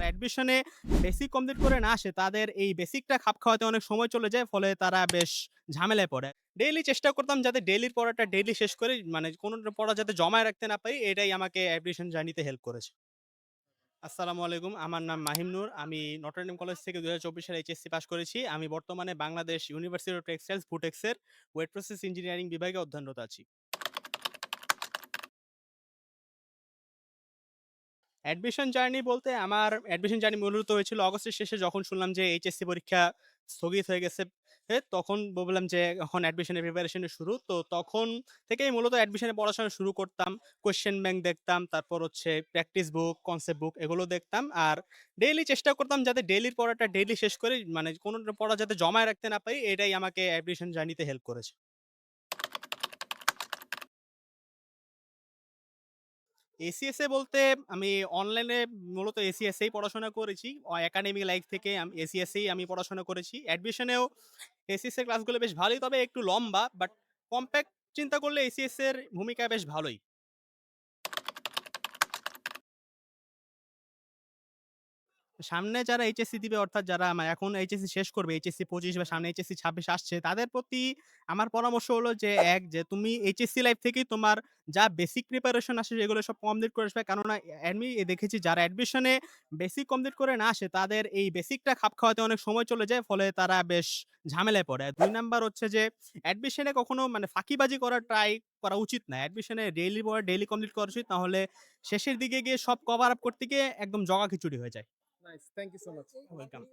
যারা অ্যাডমিশনে basic complete করে না আসে, তাদের এই বেসিকটা খাপ খাওয়াতে অনেক সময় চলে যায়, ফলে তারা বেশ ঝামেলায় পড়ে। ডেইলি চেষ্টা করতাম যাতে ডেইলির পড়াটা ডেইলি শেষ করে মানে কোনো পড়া যাতে জমায় রাখতে না পারি, এটাই আমাকে অ্যাডমিশন জার্নিতে হেল্প করেছে। আসসালামু আলাইকুম, আমার নাম মাহিম নূর, আমি নটরডেম কলেজ থেকে দু হাজার চব্বিশ সালে এইচএসসি পাস করেছি। আমি বর্তমানে বাংলাদেশ ইউনিভার্সিটি অফ টেক্সটাইলস ফুটেক্সের ওয়েট প্রসেস ইঞ্জিনিয়ারিং বিভাগে অধ্যয়নরত আছি। অ্যাডমিশন জার্নি বলতে আমার অ্যাডমিশন জার্নি মূলত হয়েছিল অগস্টের শেষে যখন শুনলাম যে এইচএসসি পরীক্ষা স্থগিত হয়ে গেছে। তখন বললাম যে এখন অ্যাডমিশনের প্রিপারেশনের শুরু। তো তখন থেকেই মূলত অ্যাডমিশনের পড়াশোনা শুরু করতাম। কোয়েশ্চেন ব্যাংক দেখতাম, তারপর হচ্ছে প্র্যাকটিস বুক কনসেপ্ট বুক এগুলো দেখতাম। আর ডেইলি চেষ্টা করতাম যাতে ডেইলির পড়াটা ডেইলি শেষ করে মানে কোনো পড়া যাতে জমায় রাখতে না পারি, এটাই আমাকে অ্যাডমিশন জার্নিতে হেল্প করেছে। এসিএসএ বলতে আমি অনলাইনে মূলত এসিএসএই পড়াশোনা করেছি। একাডেমিক লাইফ থেকে আমি এসিএসএই আমি পড়াশোনা করেছি। অ্যাডমিশনেও এসিএসএ ক্লাসগুলো বেশ ভালোই, তবে একটু লম্বা বাট কম্প্যাক্ট চিন্তা করলে এসিএস এর ভূমিকা বেশ ভালোই। সামনে যারা এইচএসসি দিবে, অর্থাৎ যারা আমা এখন এইচএসসি শেষ করবে এইচএসসি ২৫ বা সামনে এইচএসসি ২৬ আসছে, তাদের প্রতি আমার পরামর্শ হলো যে, এক, যে তুমি এইচএসসি লাইফ থেকেই তোমার যা বেসিক প্রিপারেশন আসে, সেগুলো সব কমপ্লিট করে আসবে। কেননা আমি দেখেছি যারা অ্যাডমিশনে বেসিক কমপ্লিট করে না আসে, তাদের এই বেসিকটা খাপ খাওয়াতে অনেক সময় চলে যায়, ফলে তারা বেশ ঝামেলায় পড়ে। দুই নাম্বার হচ্ছে যে অ্যাডমিশনে কখনো মানে ফাঁকিবাজি করার ট্রাই করা উচিত না। অ্যাডমিশনে ডেইলি পড়া ডেইলি কমপ্লিট করা উচিত তাহলে শেষের দিকে গিয়ে সব কভার আপ করতে গিয়ে একদম জগা খিচুড়ি হয়ে যায়। nice thank you so much. welcome.